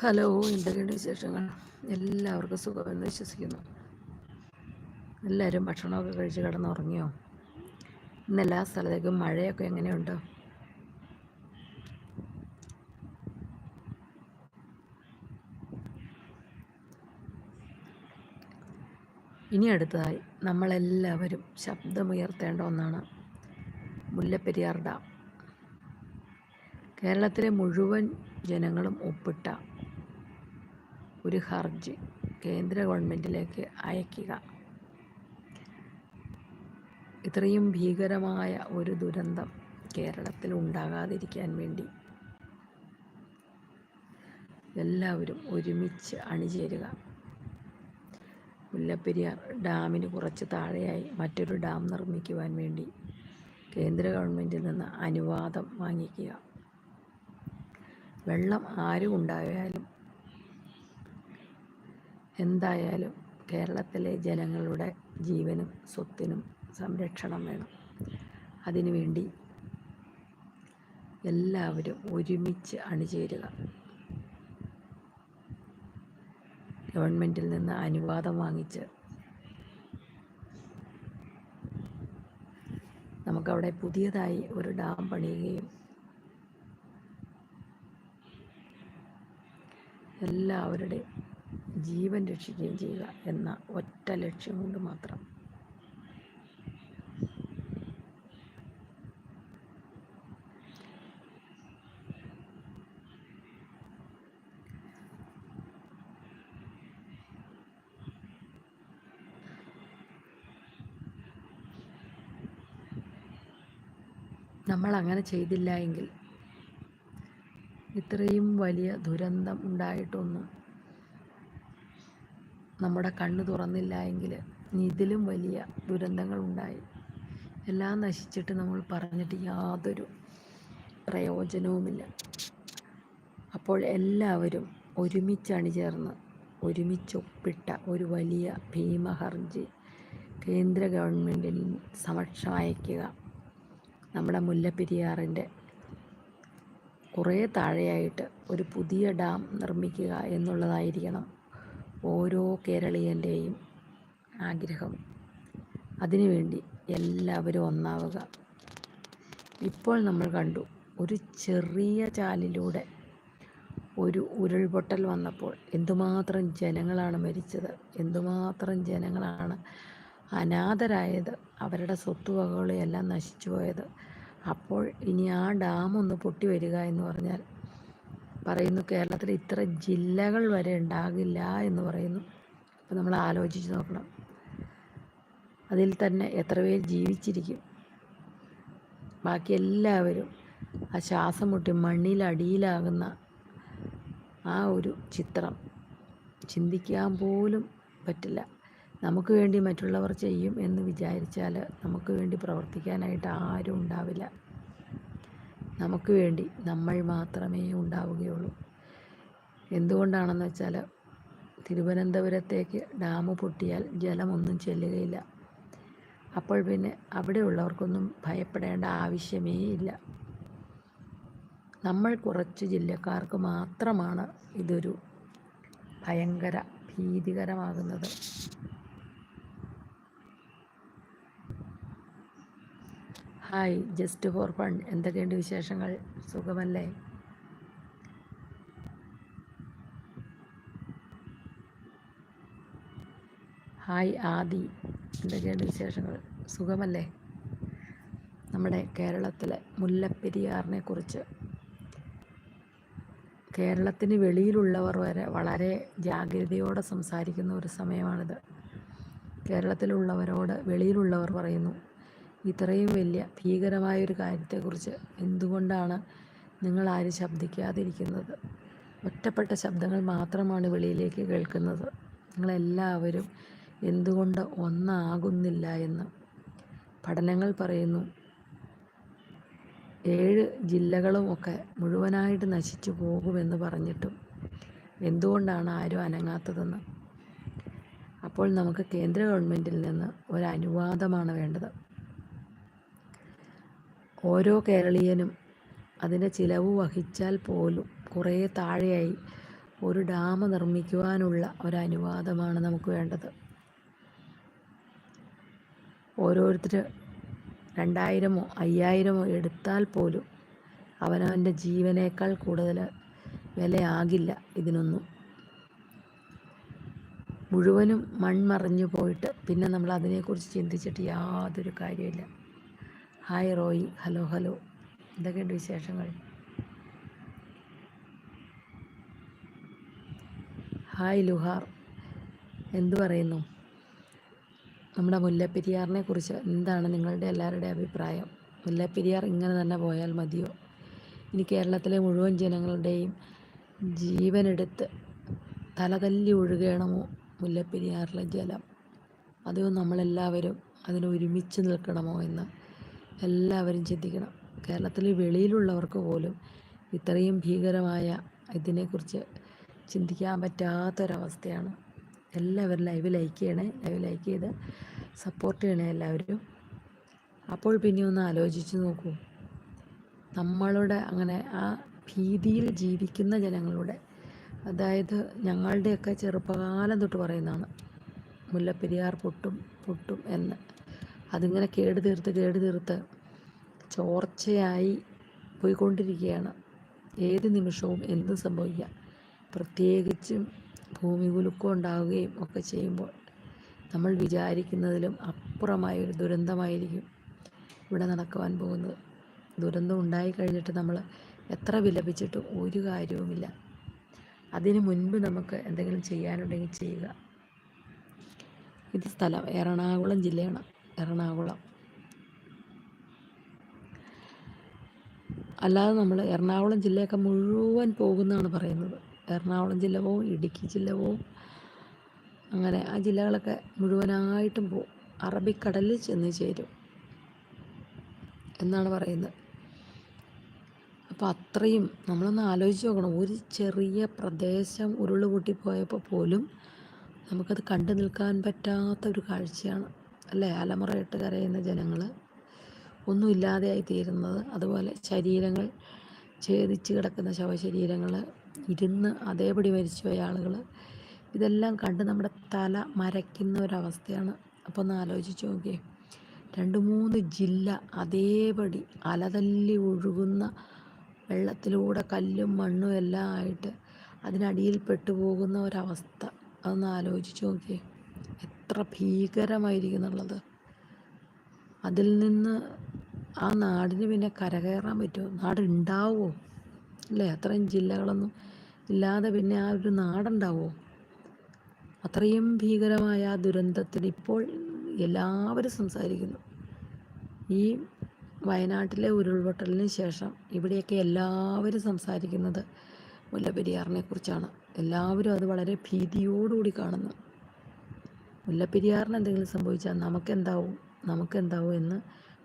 Hello എന്തൊക്കെയുണ്ട് വിശേഷങ്ങൾ? എല്ലാവർക്കും സുഖമെന്ന് വിശ്വസിക്കുന്നു. എല്ലാവരും ഭക്ഷണമൊക്കെ കഴിച്ച് കിടന്നുറങ്ങിയോ? ഇന്ന് എല്ലാ സ്ഥലത്തേക്കും മഴയൊക്കെ എങ്ങനെയുണ്ട്? ഇനി അടുത്തതായി നമ്മളെല്ലാവരും ശബ്ദമുയർത്തേണ്ട ഒന്നാണ് മുല്ലപ്പെരിയാർ ഡാം. കേരളത്തിലെ മുഴുവൻ ജനങ്ങളും ഒപ്പിട്ട ഒരു ഹർജി കേന്ദ്ര ഗവൺമെന്റിലേക്ക് അയക്കുക. ഇത്രയും ഭീകരമായ ഒരു ദുരന്തം കേരളത്തിൽ ഉണ്ടാകാതിരിക്കാൻ വേണ്ടി എല്ലാവരും ഒരുമിച്ച് അണിചേരുക. മുല്ലപ്പെരിയാർ ഡാമിന് കുറച്ച് താഴെയായി മറ്റൊരു ഡാം നിർമ്മിക്കുവാൻ വേണ്ടി കേന്ദ്ര ഗവൺമെന്റിൽ നിന്ന് അനുവാദം വാങ്ങിക്കുക. വെള്ളം ആരും ഉണ്ടായാലും എന്തായാലും കേരളത്തിലെ ജനങ്ങളുടെ ജീവനും സ്വത്തിനും സംരക്ഷണം വേണം. അതിനുവേണ്ടി എല്ലാവരും ഒരുമിച്ച് അണിചേരുക. ഗവൺമെന്റിൽ നിന്ന് അനുവാദം വാങ്ങിച്ച് നമുക്കവിടെ പുതിയതായി ഒരു ഡാം പണിയുകയും എല്ലാവരുടെയും ജീവൻ രക്ഷിക്കുകയും ചെയ്യുക എന്ന ഒറ്റ ലക്ഷ്യം കൊണ്ട് മാത്രം. നമ്മൾ അങ്ങനെ ചെയ്തില്ല എങ്കിൽ ഇത്രയും വലിയ ദുരന്തം ഉണ്ടായിട്ടൊന്നും നമ്മുടെ കണ്ണ് തുറന്നില്ല എങ്കിൽ ഇതിലും വലിയ ദുരന്തങ്ങൾ ഉണ്ടായി എല്ലാം നശിച്ചിട്ട് നമ്മൾ പറഞ്ഞിട്ട് യാതൊരു പ്രയോജനവുമില്ല. അപ്പോൾ എല്ലാവരും ഒരുമിച്ച് അണിചേർന്ന് ഒരുമിച്ചൊപ്പിട്ട ഒരു വലിയ ഭീമഹർജി കേന്ദ്ര ഗവൺമെന്റിൽ സമക്ഷം അയക്കുക നമ്മുടെ മുല്ലപ്പെരിയാറിന്റെ കുറേ താഴെയായിട്ട് ഒരു പുതിയ ഡാം നിർമ്മിക്കുക എന്നുള്ളതായിരിക്കണം. ഓരോ കേരളീയന്റെയും ആഗ്രഹം. അതിനുവേണ്ടി എല്ലാവരും ഒന്നാവുക. ഇപ്പോൾ നമ്മൾ കണ്ടു ഒരു ചെറിയ ചാലിലൂടെ ഒരു ഉരുൾപൊട്ടൽ വന്നപ്പോൾ എന്തുമാത്രം ജനങ്ങളാണ് മരിച്ചത് എന്തുമാത്രം ജനങ്ങളാണ് അനാഥരായത് അവരുടെ സ്വത്തുവകകളെല്ലാം നശിച്ചു പോയത് അപ്പോൾ ഇനി ആ ഡാം ഒന്ന് പൊട്ടി വരിക എന്ന് പറഞ്ഞാൽ പറയുന്നു കേരളത്തിൽ ഇത്ര ജില്ലകൾ വരെ ഉണ്ടാകില്ല എന്ന് പറയുന്നു. അപ്പോൾ നമ്മൾ ആലോചിച്ച് നോക്കണം. അതിൽ തന്നെ എത്ര പേർ ജീവിച്ചിരിക്കും. ബാക്കി എല്ലാവരും ആ ശ്വാസം മുട്ടി മണ്ണിലടിയിലാകുന്ന ആ ഒരു ചിത്രം ചിന്തിക്കാൻ പോലും പറ്റില്ല. നമുക്ക് വേണ്ടി മറ്റുള്ളവർ ചെയ്യും എന്ന് വിചാരിച്ചാൽ നമുക്ക് വേണ്ടി പ്രവർത്തിക്കാനായിട്ട് ആരും ഉണ്ടാവില്ല. നമുക്ക് വേണ്ടി നമ്മൾ മാത്രമേ ഉണ്ടാവുകയുള്ളൂ. എന്തുകൊണ്ടാണെന്ന് വെച്ചാൽ തിരുവനന്തപുരത്തേക്ക് ഡാം പൊട്ടിയാൽ ജലമൊന്നും ചെല്ലുകയില്ല. അപ്പോൾ പിന്നെ അവിടെയുള്ളവർക്കൊന്നും ഭയപ്പെടേണ്ട ആവശ്യമേ ഇല്ല. നമ്മൾ കുറച്ച് ജില്ലക്കാർക്ക് മാത്രമാണ് ഇതൊരു ഭയങ്കര ഭീതികരമാകുന്നത്. ഹായ് ജസ്റ്റ് ഫോർ ഫൺ എന്തൊക്കെയുണ്ട് വിശേഷങ്ങൾ? സുഖമല്ലേ? ഹായ് ആദി. എന്തൊക്കെയുണ്ട് വിശേഷങ്ങൾ? സുഖമല്ലേ? നമ്മുടെ കേരളത്തിലെ മുല്ലപ്പെരിയാറിനെ കുറിച്ച്. കേരളത്തിന് വെളിയിലുള്ളവർ വരെ വളരെ ജാഗ്രതയോടെ സംസാരിക്കുന്ന ഒരു സമയമാണിത്. കേരളത്തിലുള്ളവരോട് വെളിയിലുള്ളവർ പറയുന്നു ഇത്രയും വലിയ ഭീകരമായൊരു കാര്യത്തെക്കുറിച്ച് എന്തുകൊണ്ടാണ് നിങ്ങൾ ആരും ശബ്ദിക്കാതിരിക്കുന്നത്? ഒറ്റപ്പെട്ട ശബ്ദങ്ങൾ മാത്രമാണ് വെളിയിലേക്ക് കേൾക്കുന്നത്. നിങ്ങളെല്ലാവരും എന്തുകൊണ്ട് ഒന്നാകുന്നില്ല എന്ന് പഠനങ്ങൾ പറയുന്നു. ഏഴ് ജില്ലകളും ഒക്കെ മുഴുവനായിട്ട് നശിച്ചു പോകുമെന്ന് പറഞ്ഞിട്ടും എന്തുകൊണ്ടാണ് ആരും അനങ്ങാത്തതെന്ന്? അപ്പോൾ നമുക്ക് കേന്ദ്ര ഗവൺമെന്റിൽ നിന്ന് ഒരു അനുവാദമാണ് വേണ്ടത്. ഓരോ കേരളീയനും അതിന്റെ ചിലവ് വഹിച്ചാൽ പോലും കുറേ താഴെയായി ഒരു ഡാം നിർമ്മിക്കുവാനുള്ള ഒരു അനുവാദമാണ് നമുക്ക് വേണ്ടത്. ഓരോരുത്തർ രണ്ടായിരമോ അയ്യായിരമോ എടുത്താൽ പോലും അവനവന്റെ ജീവനേക്കാൾ കൂടുതൽ വിലയാകില്ല ഇതിനൊന്നും. മുഴുവനും മൺമറഞ്ഞു പോയിട്ട് പിന്നെ നമ്മൾ അതിനെക്കുറിച്ച് ചിന്തിച്ചിട്ട് യാതൊരു കാര്യമില്ല ഹായ് റോയി. Hello hello. എന്തൊക്കെയുണ്ട് വിശേഷങ്ങൾ? ഹായ് ലുഹാർ. എന്തു പറയുന്നു? നമ്മുടെ മുല്ലപ്പെരിയാറിനെ കുറിച്ച് എന്താണ് നിങ്ങളുടെ എല്ലാവരുടെ അഭിപ്രായം? മുല്ലപ്പെരിയാർ ഇങ്ങനെ തന്നെ പോയാൽ മതിയോ? ഇനി കേരളത്തിലെ മുഴുവൻ ജനങ്ങളുടെയും ജീവനെടുത്ത് തലതല്ലി ഒഴുകണമോ മുല്ലപ്പെരിയാറിലെ ജലം? അതോ നമ്മളെല്ലാവരും അതിനൊരുമിച്ച് നിൽക്കണമോ എന്ന്? എല്ലാവരും ചിന്തിക്കണം. കേരളത്തിൽ വെളിയിലുള്ളവർക്ക് പോലും ഇത്രയും ഭീകരമായ ഇതിനെക്കുറിച്ച് ചിന്തിക്കാൻ പറ്റാത്തൊരവസ്ഥയാണ്. എല്ലാവരും ലൈവ് ലൈക്ക് ചെയ്യണേ ലൈവ് ലൈക്ക് ചെയ്ത് സപ്പോർട്ട് ചെയ്യണേ എല്ലാവരും. അപ്പോൾ പിന്നെ ഒന്ന് ആലോചിച്ച് നോക്കൂ. നമ്മളുടെ അങ്ങനെ ആ ഭീതിയിൽ ജീവിക്കുന്ന ജനങ്ങളുടെ അതായത് ഞങ്ങളുടെയൊക്കെ ചെറുപ്പകാലം തൊട്ട് പറയുന്നതാണ് മുല്ലപ്പെരിയാർ പൊട്ടും പൊട്ടും എന്ന്. അതിങ്ങനെ കേട് തീർത്ത് കേട് തീർത്ത് ചോർച്ചയായി പോയിക്കൊണ്ടിരിക്കുകയാണ്. ഏത് നിമിഷവും എന്ത് സംഭവിക്കാം പ്രത്യേകിച്ചും ഭൂമി കുലുക്കം ഉണ്ടാവുകയും ഒക്കെ ചെയ്യുമ്പോൾ നമ്മൾ വിചാരിക്കുന്നതിലും അപ്പുറമായ ഒരു ദുരന്തമായിരിക്കും ഇവിടെ നടക്കുവാൻ പോകുന്നത്. ദുരന്തം ഉണ്ടായി കഴിഞ്ഞിട്ട് നമ്മൾ എത്ര വിലപിച്ചിട്ടും ഒരു കാര്യവുമില്ല. അതിനു മുൻപ് നമുക്ക് എന്തെങ്കിലും ചെയ്യാനുണ്ടെങ്കിൽ ചെയ്യുക. ഇത് സ്ഥലം എറണാകുളം ജില്ലയാണ്. എറണാകുളം. അല്ലാതെ നമ്മൾ എറണാകുളം ജില്ലയൊക്കെ മുഴുവൻ പോകുന്നതാണ് പറയുന്നത്. എറണാകുളം ജില്ല പോവും ഇടുക്കി ജില്ല പോവും. അങ്ങനെ ആ ജില്ലകളൊക്കെ മുഴുവനായിട്ടും പോവും അറബിക്കടലിൽ ചെന്ന് ചേരും എന്നാണ് പറയുന്നത്. അപ്പോൾ അത്രയും നമ്മളൊന്ന് ആലോചിച്ച് നോക്കണം. ഒരു ചെറിയ പ്രദേശം ഉരുൾ പൊട്ടിപ്പോയപ്പോൾ പോലും നമുക്കത് കണ്ടു നിൽക്കാൻ പറ്റാത്ത ഒരു കാഴ്ചയാണ്. അല്ലേ? അലമുറയിട്ട് കരയുന്ന ജനങ്ങൾ ഒന്നുമില്ലാതെയായി തീരുന്നത് അതുപോലെ ശരീരങ്ങൾ ഛേദിച്ച് കിടക്കുന്ന ശവശരീരങ്ങൾ ഇരുന്ന് അതേപടി മരിച്ചുപോയ ആളുകൾ ഇതെല്ലാം കണ്ട് നമ്മുടെ തല മരയ്ക്കുന്ന ഒരവസ്ഥയാണ്. അപ്പോൾ ഒന്ന് ആലോചിച്ച് നോക്കിയേ. രണ്ട് മൂന്ന് ജില്ല അതേപടി അലതല്ലി ഒഴുകുന്ന വെള്ളത്തിലൂടെ കല്ലും മണ്ണും എല്ലാം ആയിട്ട് അതിനടിയിൽ പെട്ടുപോകുന്ന ഒരവസ്ഥ. അതൊന്ന് ആലോചിച്ച് നോക്കിയേ. എത്ര ഭീകരമായിരിക്കുന്നുള്ളത്. അതിൽ നിന്ന് ആ നാടിന് പിന്നെ കരകയറാൻ പറ്റുമോ? നാടുണ്ടാവുമോ? അല്ലേ? അത്രയും ജില്ലകളൊന്നും ഇല്ലാതെ പിന്നെ ആ ഒരു നാടുണ്ടാവുമോ? അത്രയും ഭീകരമായ ആ ദുരന്തത്തിന് ഇപ്പോൾ എല്ലാവരും സംസാരിക്കുന്നു. ഈ വയനാട്ടിലെ ഉരുൾപൊട്ടലിന് ശേഷം ഇവിടെയൊക്കെ എല്ലാവരും സംസാരിക്കുന്നത് മുല്ലപ്പെരിയാറിനെ കുറിച്ചാണ്. എല്ലാവരും അത് വളരെ ഭീതിയോടുകൂടി കാണുന്നു. മുല്ലപ്പെരിയാറിന് എന്തെങ്കിലും സംഭവിച്ചാൽ നമുക്കെന്താവും? നമുക്കെന്താവും എന്ന്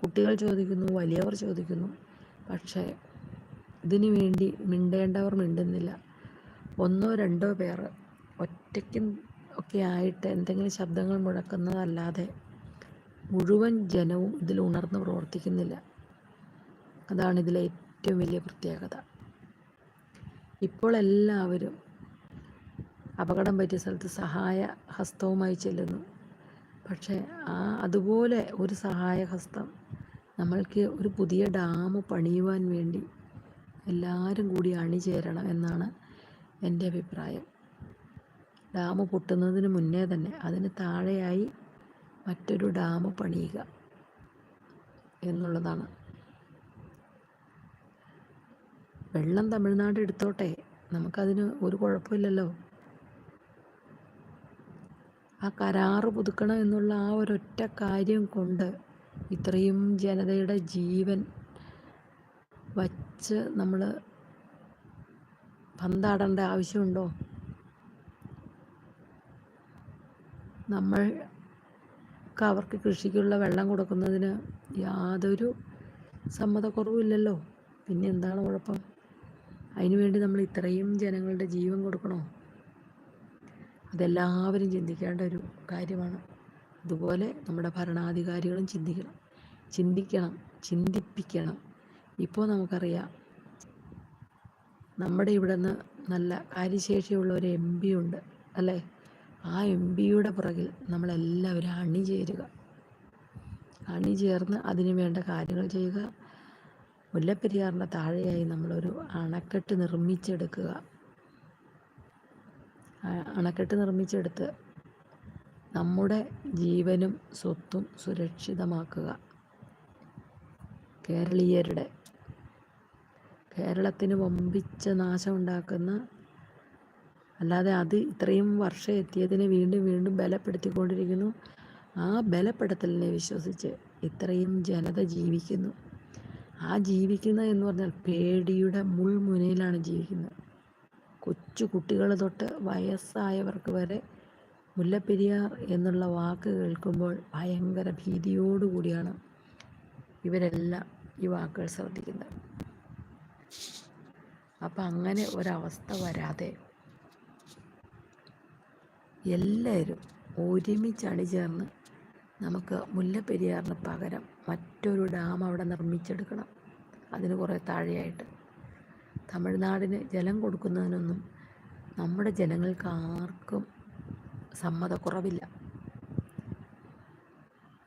കുട്ടികൾ ചോദിക്കുന്നു വലിയവർ ചോദിക്കുന്നു. പക്ഷേ ഇതിനു വേണ്ടി മിണ്ടേണ്ടവർ മിണ്ടുന്നില്ല. ഒന്നോ രണ്ടോ പേർ ഒറ്റയ്ക്കും ഒക്കെ ആയിട്ട് എന്തെങ്കിലും ശബ്ദങ്ങൾ മുഴക്കുന്നതല്ലാതെ മുഴുവൻ ജനവും ഇതിൽ ഉണർന്ന് പ്രവർത്തിക്കുന്നില്ല. അതാണ് ഇതിലെ ഏറ്റവും വലിയ പ്രത്യേകത. ഇപ്പോൾ എല്ലാവരും അപകടം പറ്റിയ സ്ഥലത്ത് സഹായ ഹസ്തവുമായി ചെല്ലുന്നു. പക്ഷേ ആ അതുപോലെ ഒരു സഹായ ഹസ്തം നമ്മൾക്ക് ഒരു പുതിയ ഡാം പണിയുവാൻ വേണ്ടി എല്ലാവരും കൂടി അണിചേരണം എന്നാണ് എന്റെ അഭിപ്രായം. ഡാം പൊട്ടുന്നതിന് മുന്നേ തന്നെ അതിന് താഴെയായി മറ്റൊരു ഡാം പണിയുക എന്നുള്ളതാണ്. വെള്ളം തമിഴ്നാട് എടുത്തോട്ടെ നമുക്കതിന് ഒരു കുഴപ്പമില്ലല്ലോ. ആ കരാറ് പുതുക്കണം എന്നുള്ള ആ ഒരൊറ്റ കാര്യം കൊണ്ട് ഇത്രയും ജനതയുടെ ജീവൻ വച്ച് നമ്മൾ പന്താടേണ്ട ആവശ്യമുണ്ടോ? നമ്മൾ അവർക്ക് കൃഷിക്കുള്ള വെള്ളം കൊടുക്കുന്നതിന് യാതൊരു സമ്മതക്കുറവുമില്ലല്ലോ. പിന്നെ എന്താണ് കുഴപ്പം? അതിനുവേണ്ടി നമ്മൾ ഇത്രയും ജനങ്ങളുടെ ജീവൻ കൊടുക്കണോ? അതെല്ലാവരും ചിന്തിക്കേണ്ട ഒരു കാര്യമാണ്. അതുപോലെ നമ്മുടെ ഭരണാധികാരികളും ചിന്തിക്കണം. ചിന്തിക്കണം ചിന്തിപ്പിക്കണം. ഇപ്പോൾ നമുക്കറിയാം നമ്മുടെ ഇവിടെ നിന്ന് നല്ല കാര്യശേഷിയുള്ള ഒരു എം പി ഉണ്ട് അല്ലേ? ആ എം പിയുടെ പുറകിൽ നമ്മളെല്ലാവരും അണിചേരുക. അണിചേർന്ന് അതിനു വേണ്ട കാര്യങ്ങൾ ചെയ്യുക. മുല്ലപ്പെരിയാറിന്റെ താഴെയായി നമ്മളൊരു അണക്കെട്ട് നിർമ്മിച്ചെടുക്കുക. അണക്കെട്ട് നിർമ്മിച്ചെടുത്ത് നമ്മുടെ ജീവനും സ്വത്തും സുരക്ഷിതമാക്കുക. കേരളീയരുടെ കേരളത്തിന് വമ്പിച്ച നാശം ഉണ്ടാക്കുന്ന അല്ലാതെ അത് ഇത്രയും വർഷം എത്തിയതിനെ വീണ്ടും വീണ്ടും ബലപ്പെടുത്തിക്കൊണ്ടിരിക്കുന്നു. ആ ബലപ്പെടുത്തലിനെ വിശ്വസിച്ച് ഇത്രയും ജനത ജീവിക്കുന്നു. ആ ജീവിക്കുന്നത് എന്ന് പറഞ്ഞാൽ പേടിയുടെ മുൾമുനയിലാണ് ജീവിക്കുന്നത്. കൊച്ചു കുട്ടികൾ തൊട്ട് വയസ്സായവർക്ക് വരെ മുല്ലപ്പെരിയാർ എന്നുള്ള വാക്ക് കേൾക്കുമ്പോൾ ഭയങ്കര ഭീതിയോടുകൂടിയാണ് ഇവരെല്ലാം ഈ വാക്കുകൾ ശ്രദ്ധിക്കുന്നത്. അപ്പം അങ്ങനെ ഒരവസ്ഥ വരാതെ എല്ലാവരും ഒരുമിച്ച് അണിചേർന്ന് നമുക്ക് മുല്ലപ്പെരിയാറിന് പകരം മറ്റൊരു ഡാം അവിടെ നിർമ്മിച്ചെടുക്കണം. അതിന് കുറേ താഴെയായിട്ട്. തമിഴ്നാടിന് ജലം കൊടുക്കുന്നതിനൊന്നും നമ്മുടെ ജനങ്ങൾക്ക് ആർക്കും സമ്മതക്കുറവില്ല.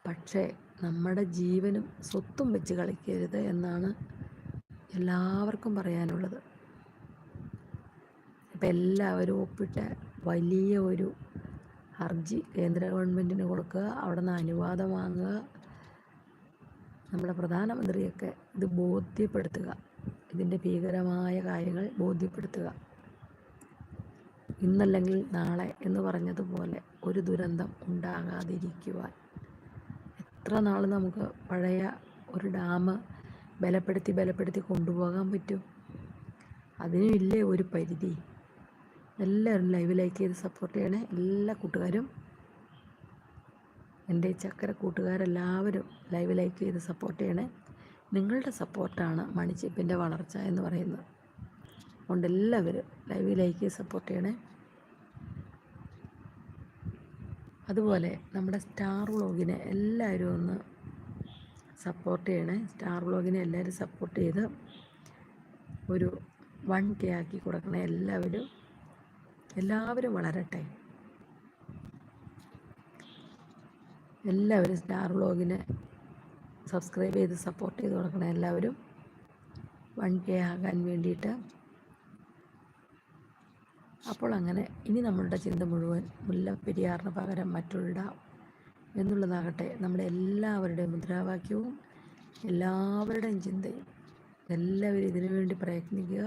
പക്ഷേ നമ്മുടെ ജീവനും സ്വത്തും വെച്ച് കളിക്കരുത് എന്നാണ് എല്ലാവർക്കും പറയാനുള്ളത്. ഇപ്പം എല്ലാവരും ഒപ്പിട്ട വലിയ ഒരു ഹർജി കേന്ദ്ര ഗവൺമെന്റിന് കൊടുക്കുക അവിടെ നിന്ന് അനുവാദം വാങ്ങുക നമ്മുടെ പ്രധാനമന്ത്രിയൊക്കെ ഇത് ബോധ്യപ്പെടുത്തുക. ഇതിന്റെ ഭീകരമായ കാര്യങ്ങൾ ബോധ്യപ്പെടുത്തുക. ഇന്നല്ലെങ്കിൽ നാളെ എന്ന് പറഞ്ഞതുപോലെ ഒരു ദുരന്തം ഉണ്ടാകാതിരിക്കുവാൻ. എത്ര നാൾ നമുക്ക് പഴയ ഒരു ഡാം ബലപ്പെടുത്തി ബലപ്പെടുത്തി കൊണ്ടുപോകാൻ പറ്റും? അതിനും ഇല്ലേ ഒരു പരിധി. എല്ലാവരും ലൈവ് ലൈക്ക് ചെയ്ത് സപ്പോർട്ട് ചെയ്യണേ. എല്ലാ കൂട്ടുകാരും എന്റെ ചക്കര കൂട്ടുകാരെല്ലാവരും ലൈവ് ലൈക്ക് ചെയ്ത് സപ്പോർട്ട് ചെയ്യണേ. നിങ്ങളുടെ സപ്പോർട്ടാണ് മണിച്ചിപ്പിന്റെ വളർച്ച എന്ന് പറയുന്നത്. അതുകൊണ്ട് എല്ലാവരും ലൈവ് ലൈക്ക് സപ്പോർട്ട് ചെയ്യണേ. അതുപോലെ നമ്മുടെ സ്റ്റാർ വ്ളോഗിനെ എല്ലാവരും ഒന്ന് സപ്പോർട്ട് ചെയ്യണേ. സ്റ്റാർ വ്ളോഗിനെ എല്ലാവരും സപ്പോർട്ട് ചെയ്ത് ഒരു വൺ കെ ആക്കി കൊടുക്കണേ എല്ലാവരും. എല്ലാവരും വളരട്ടെ. എല്ലാവരും സ്റ്റാർ വ്ളോഗിനെ സബ്സ്ക്രൈബ് ചെയ്ത് സപ്പോർട്ട് ചെയ്ത് കൊടുക്കണം എല്ലാവരും. വൺ കെ ആകാൻ വേണ്ടിയിട്ട്. അപ്പോൾ അങ്ങനെ ഇനി നമ്മളുടെ ചിന്ത മുഴുവൻ മുല്ലപ്പെരിയാറിന് പകരം മറ്റുള്ള എന്നുള്ളതാകട്ടെ നമ്മുടെ എല്ലാവരുടെയും മുദ്രാവാക്യവും എല്ലാവരുടെയും ചിന്തയും. എല്ലാവരും ഇതിനു വേണ്ടി പ്രയത്നിക്കുക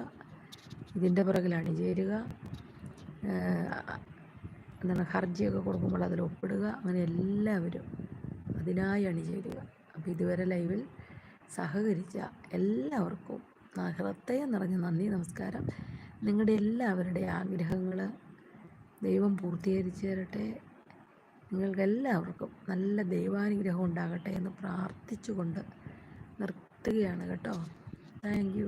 ഇതിന്റെ പുറകിൽ അണിചേരുക എന്താണ് ഹർജിയൊക്കെ കൊടുക്കുമ്പോൾ അതിൽ ഒപ്പിടുക അങ്ങനെ എല്ലാവരും അതിനായി അണിചേരുക. അപ്പോൾ ഇതുവരെ ലൈവിൽ സഹകരിച്ച എല്ലാവർക്കും ഹൃദയം നിറഞ്ഞ നന്ദി നമസ്കാരം. നിങ്ങളുടെ എല്ലാവരുടെ ആഗ്രഹങ്ങൾ ദൈവം പൂർത്തീകരിച്ചു തരട്ടെ നിങ്ങൾക്കെല്ലാവർക്കും നല്ല ദൈവാനുഗ്രഹം ഉണ്ടാകട്ടെ എന്ന് പ്രാർത്ഥിച്ചുകൊണ്ട് നിർത്തുകയാണ് കേട്ടോ. താങ്ക്